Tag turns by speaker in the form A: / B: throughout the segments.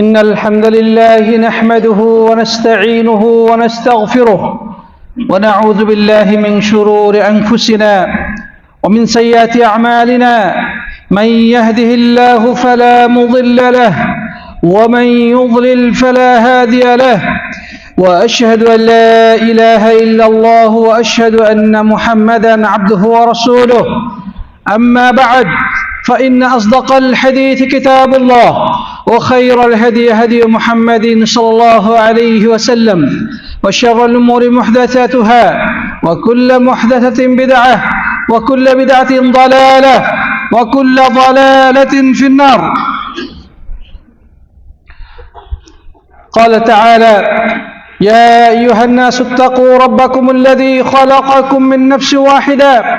A: إن الحمد لله نحمده ونستعينه ونستغفره ونعوذ بالله من شرور أنفسنا ومن سيئات أعمالنا. من يهده الله فلا مضل له ومن يضلل فلا هادي له. وأشهد أن لا إله إلا الله وأشهد أن محمدا عبده ورسوله. أما بعد فإن أصدق الحديث كتاب الله وخير الهدي هدي محمد صلى الله عليه وسلم وشر الأمور محدثاتها وكل محدثة بدعة وكل بدعة ضلالة وكل ضلالة في النار. قال تعالى يا أيها الناس اتقوا ربكم الذي خلقكم من نفس واحدة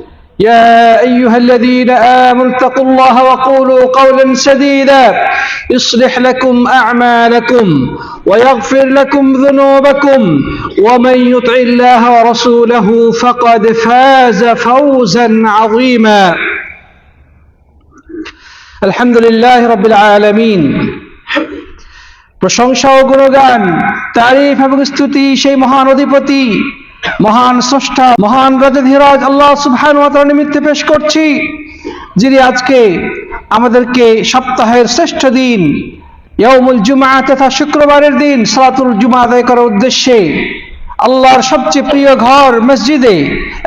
A: يا ايها الذين امنوا اتقوا الله وقولوا قولا سديدا يصلح لكم اعمالكم ويغفر لكم ذنوبكم ومن يطع الله ورسوله فقد فاز فوزا عظيما الحمد لله رب العالمين প্রশংসা ও গুণগান তারিফ এবং স্তুতি সেই মহান অধিপতি মহান স্রষ্টা, মহান রাজাধিরাজ আল্লাহ সুবহান ওয়া নিমিত্তে পেশ করছি, যিনি আজকে আমাদেরকে সপ্তাহের শ্রেষ্ঠ দিন, ইয়াউমুল জুমা তথা শুক্রবারের দিন সালাতুল জুমা আদায় করার উদ্দেশ্যে আল্লাহর সবচেয়ে প্রিয় ঘর মসজিদে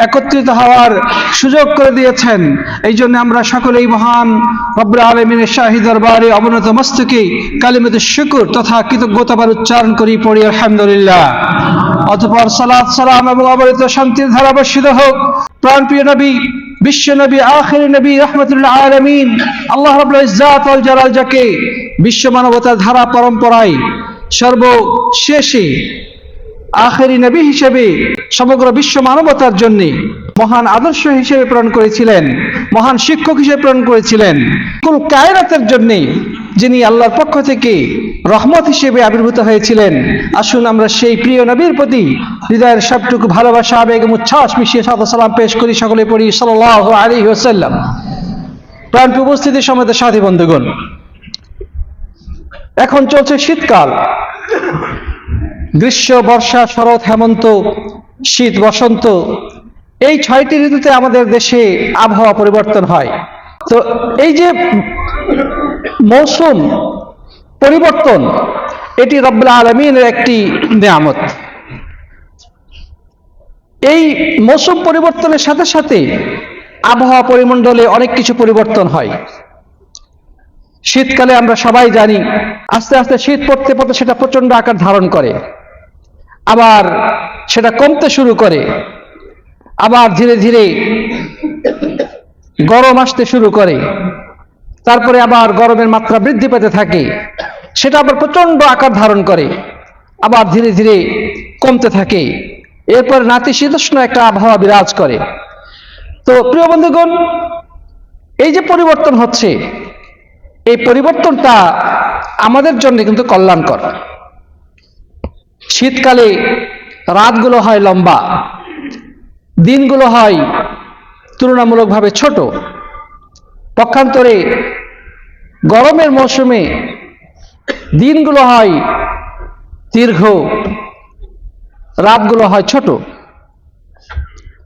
A: একত্রিত হওয়ার সুযোগ করে দিয়েছেন। এই জন্য আমরা সকলেই মহান রব্বুল আলমিনের শাহী দরবারে অবনত মস্তকে কালিমত শুকুর তথা কৃতজ্ঞতাবার উচ্চারণ করি, পড়ি, আলহামদুলিল্লাহ। অতপর সালাত, সালাম এবং অবরিত শান্তির ধারা বর্ষিত হোক। প্রাণপ্রিয় নবী, বিশ্ব নবী, আখির নবী, রহমতুল্লাহ আলমিন, আল্লাহ রবুল্লাহ ইজ্জাত আল জালাল বিশ্ব মানবতার ধারা পরম্পরায় সর্বশেষে আখেরি নবী হিসেবে সমগ্র বিশ্ব মানবতার জন্য মহান আদর্শ হিসেবে প্রেরণ করেছিলেন, মহান শিক্ষক হিসেবে প্রেরণ করেছিলেন। কোন কায়রাতের জন্য যিনি আল্লাহর পক্ষ থেকে রহমত হিসেবে আবির্ভূত হয়েছিলেন, আসুন আমরা সেই প্রিয় নবীর প্রতি হৃদয়ের সবটুকু ভালোবাসা, আবেগ উচ্ছ্বাস মিশিয়ে সাদ সালাম পেশ করি সকলে পড়ি সাল্লাহ আলী ওসাল্লাম প্রাণ উপস্থিতির সময় সাথী বন্ধুগণ, এখন চলছে শীতকাল। গ্রীষ্ম, বর্ষা, শরৎ, হেমন্ত, শীত, বসন্ত, এই ছয়টি ঋতুতে আমাদের দেশে আবহাওয়া পরিবর্তন হয়। তো এই যে মৌসুম পরিবর্তন, এটি রব্বুল আলমিনের একটি নিয়ামত। এই মৌসুম পরিবর্তনের সাথে সাথে আবহাওয়া পরিমণ্ডলে অনেক কিছু পরিবর্তন হয়। শীতকালে আমরা সবাই জানি, আস্তে আস্তে শীত পড়তে পড়তে সেটা প্রচণ্ড আকার ধারণ করে। আবার সেটা কমতে শুরু করে, আবার ধীরে ধীরে গরম আসতে শুরু করে, তারপরে আবার গরমের মাত্রা বৃদ্ধি পেতে থাকে, সেটা আবার প্রচণ্ড আকার ধারণ করে, আবার ধীরে ধীরে কমতে থাকে। এরপর নাতিশীতোষ্ণ একটা আবহাওয়া বিরাজ করে। তো প্রিয় বন্ধুগণ, এই যে পরিবর্তন হচ্ছে, এই পরিবর্তনটা আমাদের জন্য কিন্তু কল্যাণকর। শীতকালে রাতগুলো হয় লম্বা, দিনগুলো হয় তুলনামূলকভাবে ছোট। পক্ষান্তরে গরমের মৌসুমে দিনগুলো হয় দীর্ঘ, রাতগুলো হয় ছোট।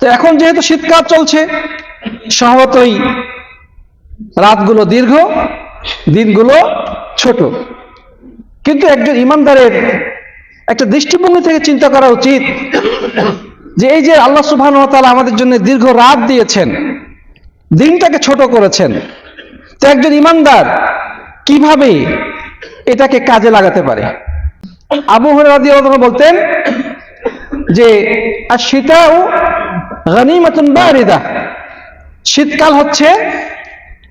A: তো এখন যেহেতু শীতকাল চলছে, স্বভাবতই রাতগুলো দীর্ঘ, দিনগুলো ছোট। কিন্তু একজন ইমানদারের একটা দৃষ্টিভঙ্গি থেকে চিন্তা করা উচিত যে এই যে আল্লাহ সুবহান তাআলা আমাদের জন্য দীর্ঘ রাত দিয়েছেন, দিনটাকে ছোট করেছেন, তো একজন ইমানদার কীভাবে এটাকে কাজে লাগাতে পারে? আবু হরাদিয়াল্লাহু বলতেন যে আর শীতাও গনিমাতুন বারিদা, শীতকাল হচ্ছে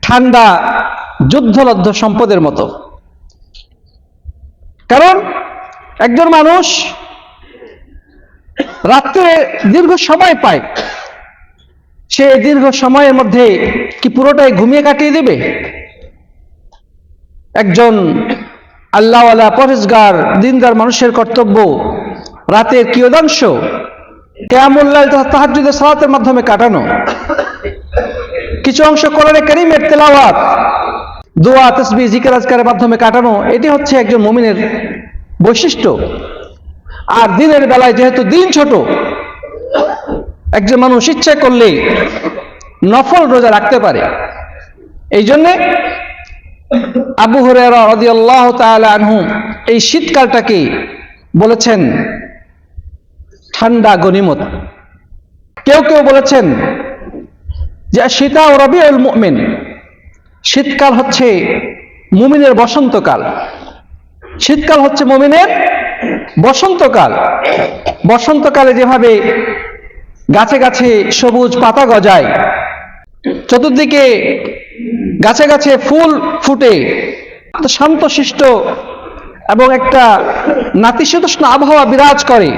A: ঠান্ডা যুদ্ধলব্ধ সম্পদের মতো। কারণ একজন মানুষ রাত্রে দীর্ঘ সময় পায়। সে দীর্ঘ সময়ের মধ্যে কি পুরোটাই ঘুমিয়ে কাটিয়ে দেবে? একজন আল্লাহওয়ালা পরেশগার দিনদার মানুষের কর্তব্য রাতের কিয়দাংশ, কেয়ামুল্লাহ তাহাজুদের সালাতের মাধ্যমে কাটানো। কিছু অংশ কোরআনে করিমের তেলাওয়াত, দোয়া তসবি জিকির, আজকারের মাধ্যমে কাটানো। এটি হচ্ছে একজন মুমিনের বৈশিষ্ট্য। আর দিনের বেলায় যেহেতু দিন ছোট, একজন মানুষ ইচ্ছে করলে নফল রোজা রাখতে পারে। এই জন্যে আবু তাআলা আনহু এই শীতকালটাকে বলেছেন ঠান্ডা গনিমত কেউ কেউ বলেছেন যে শীতা ও মুমিন, শীতকাল হচ্ছে মুমিনের বসন্তকাল। শীতকাল হচ্ছে মুমিনের বসন্তকাল। বসন্তকালে যেভাবে গাছে গাছে সবুজ পাতা গজায়, চতুর্দিকে গাছে গাছে ফুল ফুটে, শান্তশিষ্ট এবং একটা নাতিশীতোষ্ণ আবহাওয়া বিরাজ করে।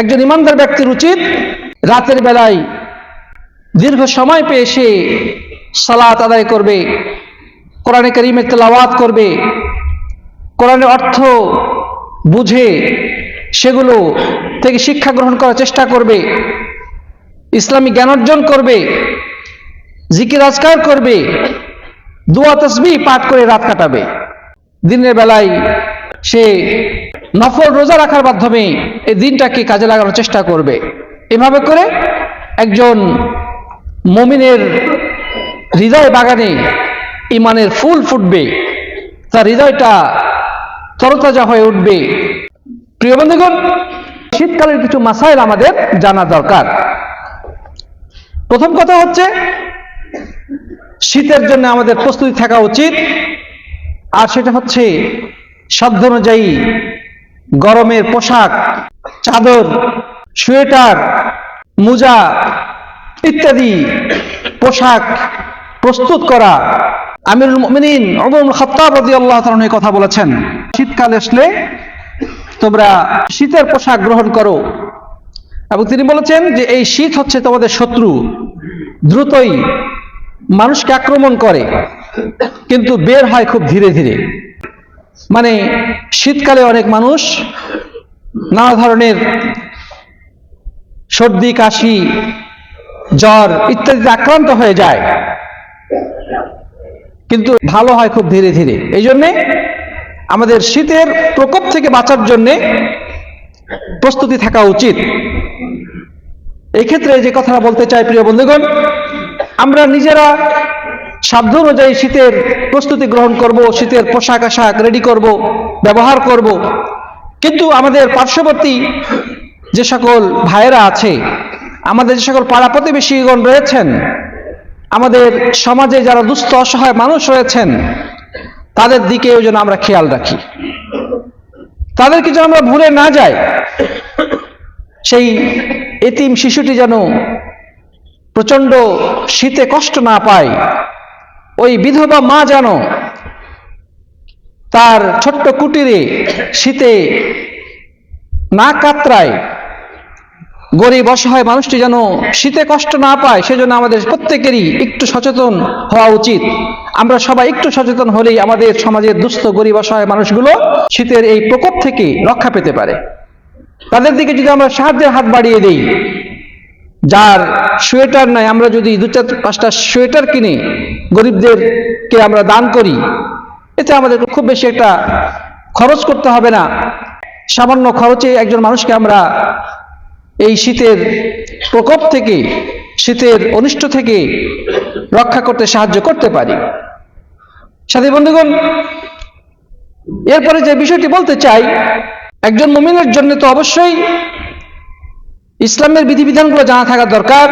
A: একজন ইমানদার ব্যক্তির উচিত রাতের বেলায় দীর্ঘ সময় পেয়ে সে সালাত আদায় করবে, কোরআনে করিমের তেলাওয়াত করবে কোরআনের অর্থ বুঝে সেগুলো থেকে শিক্ষা গ্রহণ করার চেষ্টা করবে, ইসলামী জ্ঞান অর্জন করবে, জিকির আজকার করবে, দুয়া তসবি পাঠ করে রাত কাটাবে। দিনের বেলায় সে নফল রোজা রাখার মাধ্যমে এই দিনটাকে কাজে লাগানোর চেষ্টা করবে। এভাবে করে একজন মমিনের হৃদয় বাগানে ইমানের ফুল ফুটবে। তার হৃদয়টা তরতাজা হয়ে উঠবে। প্রিয় বন্ধুগণ, শীতকালের কিছু মাসাইল আমাদের জানা দরকার। প্রথম কথা হচ্ছে, শীতের জন্য আমাদের প্রস্তুতি থাকা উচিত। আর সেটা হচ্ছে সাধ্য অনুযায়ী গরমের পোশাক, চাদর, সোয়েটার, মোজা ইত্যাদি পোশাক প্রস্তুত করা আমিরুল মুমিনিন ওমর খাত্তাব রাদিয়াল্লাহু তাআলা এই কথা বলেছেন। শীতকাল আসলে তোমরা শীতের পোশাক গ্রহণ করো। এবং তিনি বলেছেন যে এই শীত হচ্ছে তোমাদের শত্রু। দ্রুতই মানুষকে আক্রমণ করে, কিন্তু বের হয় খুব ধীরে ধীরে। মানে শীতকালে অনেক মানুষ নানা ধরনের সর্দি, কাশি, জ্বর ইত্যাদিতে আক্রান্ত হয়ে যায়। কিন্তু ভালো হয় খুব ধীরে ধীরে। এই জন্যে আমাদের শীতের প্রকোপ থেকে বাঁচার জন্যে প্রস্তুতি থাকা উচিত। এই ক্ষেত্রে যে কথাটা বলতে চাই, প্রিয় বন্ধুগণ, আমরা নিজেরা সাধ্য অনুযায়ী শীতের প্রস্তুতি গ্রহণ করব, শীতের পোশাক আশাক রেডি করব, ব্যবহার করব। কিন্তু আমাদের পার্শ্ববর্তী যে সকল ভাইয়েরা আছে, আমাদের যে সকল পাড়া প্রতিবেশীগণ রয়েছেন আমাদের সমাজে যারা দুস্থ, অসহায় মানুষ রয়েছেন, তাদের দিকেও যেন আমরা খেয়াল রাখি। তাদেরকে যেন আমরা ভুলে না যাই, সেই এতিম শিশুটি যেন প্রচণ্ড শীতে কষ্ট না পায়, ওই বিধবা মা যেন তার ছোট্ট কুটিরে শীতে না কাতরায় গরিব অসহায় মানুষটি যেন শীতে কষ্ট না পায়, সেজন্য আমাদের প্রত্যেকেরই একটু সচেতন হওয়া উচিত। আমরা সবাই একটু সচেতন হলেই আমাদের সমাজের দুস্থ, গরিব, অসহায় মানুষগুলো শীতের এই প্রকোপ থেকে রক্ষা পেতে পারে। তাদের দিকে যদি আমরা সাহায্যের হাত বাড়িয়ে দিই, যার সোয়েটার নাই, আমরা যদি দু চার, পাঁচটা সোয়েটার কিনে গরিবদেরকে আমরা দান করি, এতে আমাদের খুব বেশি একটা খরচ করতে হবে না। সামান্য খরচে একজন মানুষকে আমরা এই শীতের প্রকোপ থেকে, শীতের অনিষ্ট থেকে রক্ষা করতে সাহায্য করতে পারি। সাথী বন্ধুগণ, এরপরে যে বিষয়টি বলতে চাই, একজন মুমিনের জন্য তো অবশ্যই ইসলামের বিধিবিধানগুলো জানা থাকা দরকার।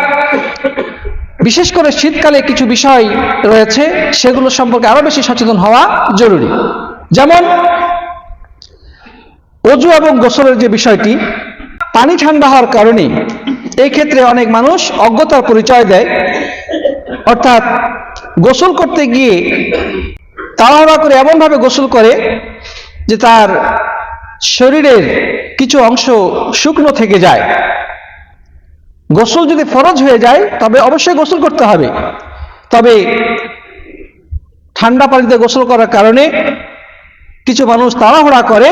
A: বিশেষ করে শীতকালে কিছু বিষয় রয়েছে, সেগুলো সম্পর্কে আরও বেশি সচেতন হওয়া জরুরি। যেমন, অজু এবং গোসলের যে বিষয়টি পানি ঠান্ডা হওয়ার কারণে এই ক্ষেত্রে অনেক মানুষ অজ্ঞতার পরিচয় দেয়। অর্থাৎ গোসল করতে গিয়ে তাড়াহুড়া করে এমনভাবে গোসল করে যে তার শরীরের কিছু অংশ শুকনো থেকে যায়। গোসল যদি ফরজ হয়ে যায়, তবে অবশ্যই গোসল করতে হবে। তবে ঠান্ডা পানিতে গোসল করার কারণে কিছু মানুষ তাড়াহুড়া করে,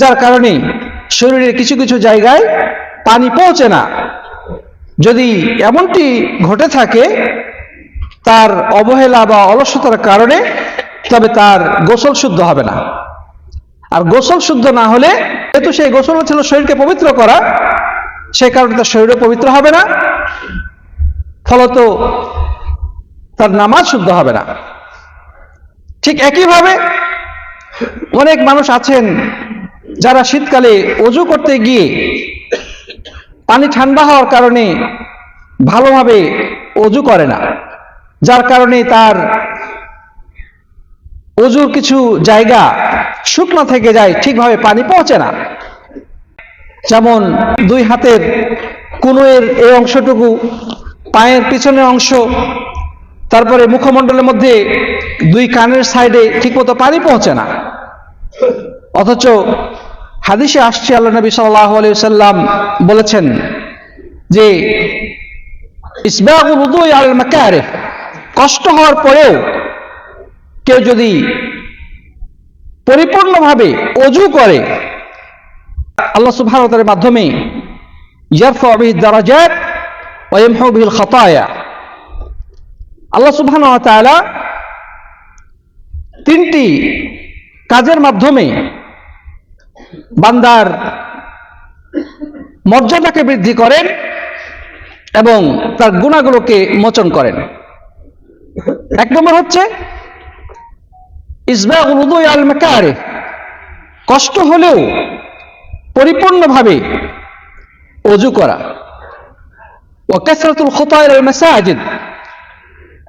A: যার কারণে শরীরের কিছু কিছু জায়গায় পানি পৌঁছে না। যদি এমনটি ঘটে থাকে, তার অবহেলা বা অলসতার কারণে তবে তার গোসল শুদ্ধ হবে না। আর গোসল শুদ্ধ না হলে, যেহেতু সেই গোসল ছিল শরীরকে পবিত্র করা, সে কারণে তার শরীরও পবিত্র হবে না, ফলত তার নামাজ শুদ্ধ হবে না। ঠিক একইভাবে অনেক মানুষ আছেন যারা শীতকালে অজু করতে গিয়ে পানি ঠান্ডা হওয়ার কারণে ভালোভাবে অজু করে না, যার কারণে তার অজুর কিছু জায়গা শুকনো থেকে যায়, ঠিকভাবে পানি পৌঁছে না। যেমন দুই হাতের কুনুয়ের এই অংশটুকু, পায়ের পিছনের অংশ, তারপরে মুখমণ্ডলের মধ্যে দুই কানের সাইডে ঠিকমতো পানি পৌঁছে না। অথচ হাদিসে আসছে, আল্লাহ নবী সাল্লাহ সাল্লাম বলেছেন যে কষ্ট হওয়ার পরেও কেউ যদি পরিপূর্ণভাবে অজু করে, আল্লাহ সুবহানাহু মাধ্যমে আল্লাহ সুবহানাহু ওয়া তিনটি কাজের মাধ্যমে বান্দার মর্যাদাকে বৃদ্ধি করেন এবং তার গুণাগুলোকে মোচন করেন। এক নম্বর হচ্ছে ইসবাউল উদুই আল মাকারে কষ্ট হলেও পরিপূর্ণভাবে অজু করা। ও কাসরাতুল খুতায় মাসাজিদ।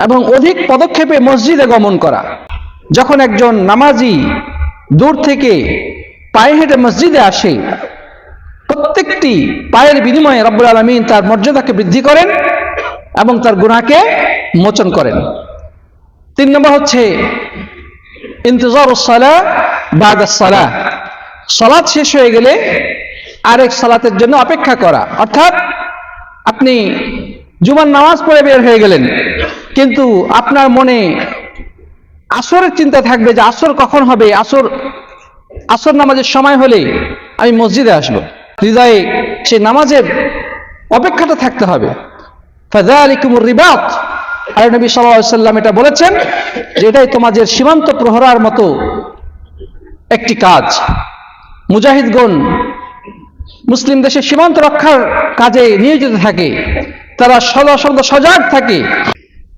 A: এবং অধিক পদক্ষেপে মসজিদে গমন করা। যখন একজন নামাজি দূর থেকে পায়ে হেঁটে মসজিদে আসে। প্রত্যেকটি পায়ের বিনিময়ে রব্বুল আলমিন তার মর্যাদাকে বৃদ্ধি করেন এবং তার গুণাকে মোচন করেন। তিন নম্বর হচ্ছে, ইন্তজার সালা বাদ সালা। সলাৎ শেষ হয়ে গেলে আরেক সালাতের জন্য অপেক্ষা করা। অর্থাৎ আপনি জুমার নামাজ পড়ে বের হয়ে গেলেন, কিন্তু আপনার মনে আসরের চিন্তা থাকবে যে আসর কখন হবে? আসর আসর নামাজের সময় হলে আমি মসজিদে আসব। হৃদয়ে সে নামাজের অপেক্ষাটা থাকতে হবে। রিবাত। নবী সাল্লাম এটা বলেছেন যে এটাই তোমাদের সীমান্ত প্রহরার মতো একটি কাজ। মুজাহিদগণ মুসলিম দেশের সীমান্ত রক্ষার কাজে নিয়োজিত থাকে। তারা সদা সর্বদা সজাগ থাকে।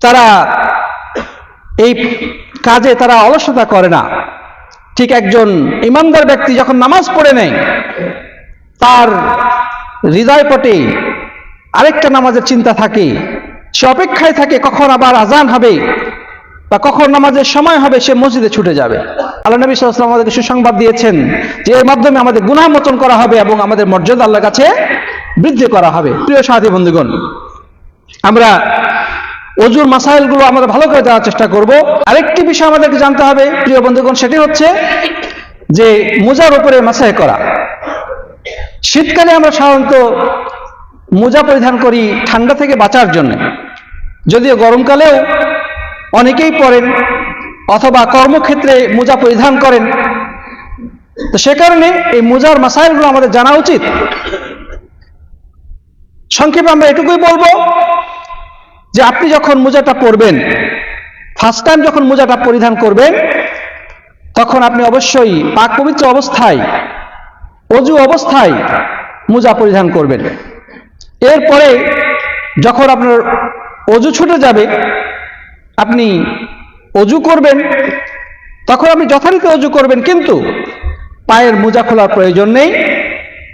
A: তারা এই কাজে তারা অলসতা করে না। ঠিক একজন ইমানদার ব্যক্তি যখন নামাজ পড়ে নেয়, তার হৃদয় পটে আরেকটা নামাজের চিন্তা থাকে। সে অপেক্ষায় থাকে কখন আবার আজান হবে বা কখন নামাজের সময় হবে, সে মসজিদে ছুটে যাবে। আল্লাহ নবী সাল্লাম আমাদেরকে সুসংবাদ দিয়েছেন যে এর মাধ্যমে আমাদের গুনাহ মোচন করা হবে এবং আমাদের মর্যাদা আল্লাহর কাছে বৃদ্ধি করা হবে। প্রিয় সাথী বন্ধুগণ, আমরা অজুর মাসাইলগুলো আমরা ভালো করে জানার চেষ্টা করব। আরেকটি বিষয় আমাদেরকে জানতে হবে, প্রিয় বন্ধুগণ, সেটি হচ্ছে যে মোজার উপরে মাসাই করা। শীতকালে আমরা সাধারণত মোজা পরিধান করি ঠান্ডা থেকে বাঁচার জন্য। যদিও গরমকালেও অনেকেই পরেন অথবা কর্মক্ষেত্রে মোজা পরিধান করেন। তো সে কারণে এই মোজার মাসাইলগুলো আমাদের জানা উচিত। সংক্ষেপে আমরা এটুকুই বলব যে আপনি যখন মোজাটা পরবেন ফার্স্ট টাইম যখন মোজাটা পরিধান করবেন, তখন আপনি অবশ্যই পাক পবিত্র অবস্থায়, অজু অবস্থায় মোজা পরিধান করবেন। এরপরে যখন আপনার অজু ছুটে যাবে, আপনি অজু করবেন, তখন আপনি যথারীতি অজু করবেন, কিন্তু পায়ের মোজা খোলার প্রয়োজন নেই।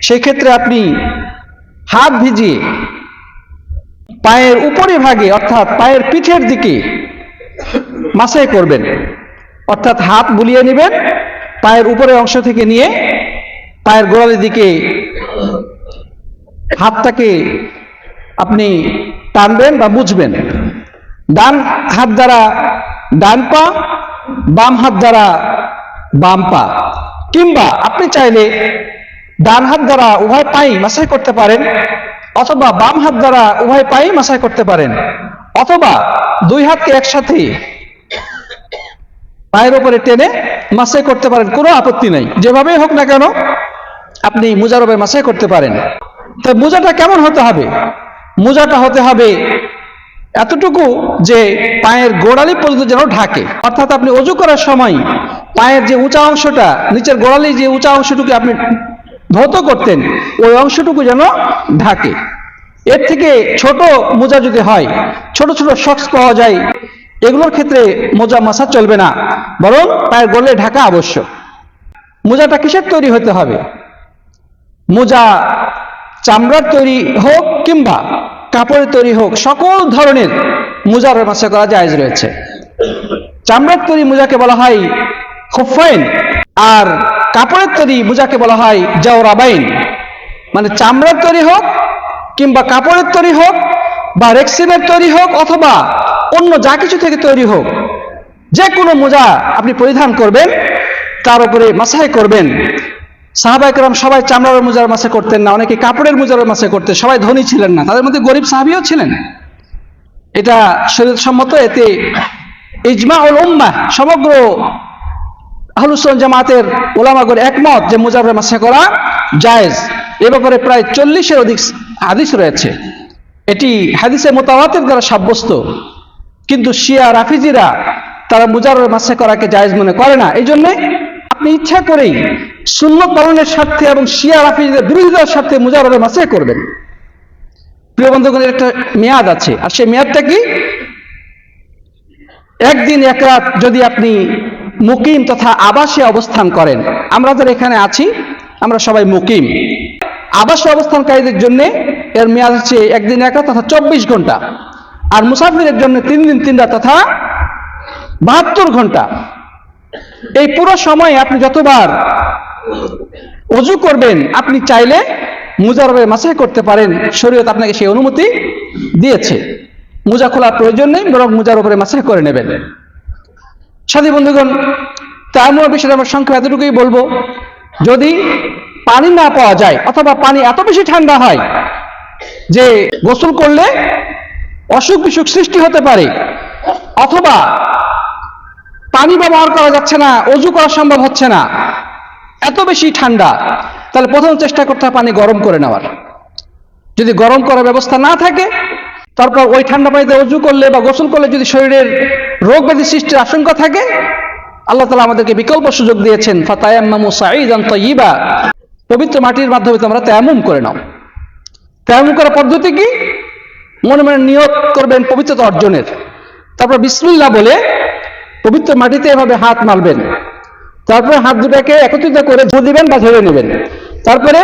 A: সেক্ষেত্রে আপনি হাত ভিজিয়ে পায়ের উপরে ভাগে অর্থাৎ পায়ের পিঠের দিকে মাসাই করবেন। অর্থাৎ হাত বুলিয়ে নেবেন, পায়ের উপরের অংশ থেকে নিয়ে পায়ের গোড়ালির দিকে হাতটাকে আপনি টানবেন বা বুঝবেন ডান হাত দ্বারা ডান পা, বাম হাত দ্বারা বাম পা। কিংবা আপনি চাইলে ডান হাত দ্বারা উভয় পাই মাসাই করতে পারেন। অথবা বাম হাত দ্বারা উভয় পায়ে মাসায় করতে পারেন, অথবা দুই হাতকে একসাথে পায়ের উপরে টেনে মাসাই করতে পারেন, কোনো আপত্তি নেই। যেভাবেই হোক না কেন, আপনি মুজারবে মাসাই করতে পারেন। তো মোজাটা কেমন হতে হবে? মোজাটা হতে হবে এতটুকু যে পায়ের গোড়ালি পর্যন্ত যেন ঢাকে। অর্থাৎ আপনি অজু করার সময় পায়ের যে উঁচা অংশটা, নিচের গোড়ালি যে উঁচা অংশটুকু আপনি ধৌত করতেন, ওই অংশটুকু যেন ঢাকে। এর থেকে ছোট মোজা যদি হয়, ছোট ছোট শক্স পাওয়া যায়, এগুলোর ক্ষেত্রে মোজা মাসা চলবে না, বরং পায়ের গোলে ঢাকা আবশ্যক। মোজাটা কিসের তৈরি হতে হবে? মোজা চামড়ার তৈরি হোক কিংবা কাপড়ের তৈরি হোক, সকল ধরনের মোজার মাসা করা জায়েজ রয়েছে। চামড়ার তৈরি মোজাকে বলা হয় খুব খুফাইন, আর কাপড়ের তৈরি মোজাকে বলা হয় জাওরাবাইন। মানে চামড়ার তৈরি হোক কিংবা কাপড়ের তৈরি হোক বা রেক্সিনের তৈরি হোক অথবা অন্য যা কিছু থেকে তৈরি হোক, যে কোনো মোজা আপনি পরিধান করবেন, তার উপরে মাসাই করবেন। সাহাবাইকরাম সবাই চামড়ার মোজার মাসে করতেন না, অনেকে কাপড়ের মোজার মাসে করতেন, সবাই ধনী ছিলেন না, তাদের মধ্যে গরিব সাহাবিও ছিলেন। এটা শরীর সম্মত এতে ইজমা উল উম্মাহ সমগ্র আহলুসন জামাতের ওলামাগর একমত যে মুজাবের মাসে করা জায়েজ। এ ব্যাপারে প্রায় চল্লিশের অধিক হাদিস রয়েছে। এটি হাদিসে মোতাবাতের দ্বারা সাব্যস্ত। কিন্তু শিয়া রাফিজিরা তারা মুজারের মাসে করাকে জায়েজ মনে করে না। এই জন্যে আপনি ইচ্ছা করেই শূন্য পালনের স্বার্থে এবং শিয়া রাফিজিদের বিরোধিতার স্বার্থে মুজারের মাসে করবেন। প্রিয় বন্ধুগণের একটা মেয়াদ আছে। আর সেই মেয়াদটা কি? একদিন, এক রাত যদি আপনি মুকিম তথা আবাসে অবস্থান করেন। আমরা যারা এখানে আছি, আমরা সবাই মুকিম। আবাসে অবস্থানকারীদের জন্য এর মেয়াদ হচ্ছে একদিন এক তথা চব্বিশ ঘণ্টা। আর মুসাফিরের জন্য তিন দিন, তিন রাত তথা বাহাত্তর ঘণ্টা। এই পুরো সময়ে আপনি যতবার অজু করবেন, আপনি চাইলে মুজারবে মাসাই করতে পারেন। শরীয়ত আপনাকে সেই অনুমতি দিয়েছে। মোজা খোলার প্রয়োজন নেই, বরং মোজার উপরে মাসাই করে নেবেন। সাথী বন্ধুগণ তার বিষয়ে আমরা সংখ্যা এতটুকুই বলব, যদি পানি না পাওয়া যায় অথবা পানি এত বেশি ঠান্ডা হয় যে গোসল করলে অসুখ বিসুখ সৃষ্টি হতে পারে, অথবা পানি ব্যবহার করা যাচ্ছে না, অজু করা সম্ভব হচ্ছে না, এত বেশি ঠান্ডা, তাহলে প্রথম চেষ্টা করতে হবে পানি গরম করে নেওয়ার। যদি গরম করার ব্যবস্থা না থাকে তারপর ওই ঠান্ডা পানিতে অজু করলে বা গোসল করলে যদি শরীরের রোগ ব্যাধি সৃষ্টির আশঙ্কা থাকে, আল্লাহ তালা আমাদেরকে বিকল্প সুযোগ দিয়েছেন, ফাতায়াম্মামু সাঈদান তাইয়্যিবা পবিত্র মাটির মাধ্যমে তোমরা তেয়ামুম করে নাও। তেয়ামুম করার পদ্ধতি কি? মনে মনে নিয়োগ করবেন পবিত্রতা অর্জনের। তারপর বিসমিল্লাহ বলে পবিত্র মাটিতে এভাবে হাত মারবেন তারপরে হাত দুটাকে একত্রিত করে ধরে দিবেন বা ধরে নেবেন। তারপরে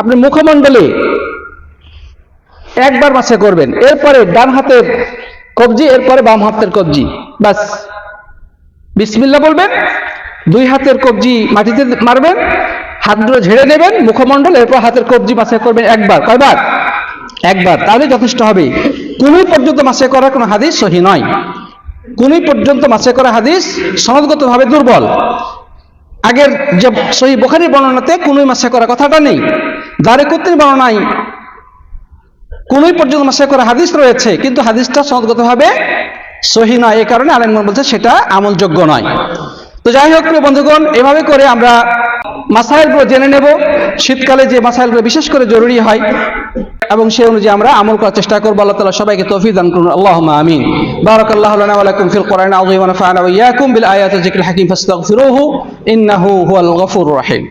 A: আপনি মুখমণ্ডলে একবার মাসে করবেন। এরপরে ডান হাতের কবজি, এরপরে বাম হাতের কবজি। বাস। বিসমিল্লা বলবেন। দুই হাতের কবজি মাটিতে মারবেন হাতগুলো ঝেড়ে নেবেন, মুখমণ্ডল, এরপর হাতের কবজি মাসে করবেন একবার। কয়বার? একবার। তাহলে যথেষ্ট হবে। কুনুই পর্যন্ত মাসে করার কোনো হাদিস সহি নয়। কুনুই পর্যন্ত মাসে করা হাদিস সনদগতভাবে দুর্বল। আগের যে সহি বোখারির বর্ণনাতে কুনুই মাসে করা কথাটা নেই। দারে কুত্তির বর্ণনায় কোনোই পর্যন্ত মাসে করা হাদিস রয়েছে, কিন্তু হাদিসটা সনদগতভাবে সহি নয় এই কারণে আলেমগণ বলছে সেটা আমলযোগ্য নয়। তো যাই হোক, প্রিয় বন্ধুগণ, এভাবে করে আমরা মাসাইলগুলো জেনে নেব। শীতকালে যে মাসাইলগুলো বিশেষ করে জরুরি হয়, এবং সেই অনুযায়ী আমরা আমল করার চেষ্টা করব। আল্লাহ তালা সবাইকে তৌফিক দান করুন। আল্লাহ আমিন। বারাক আল্লাহ লাকুম ফিল কোরআন ওয়া নাফা'না ইয়াকুম বিল আয়াতি যিকরিল হাকীম ফাস্তাগফিরুহু ইন্নাহু হুয়াল গফুরুর রহিম।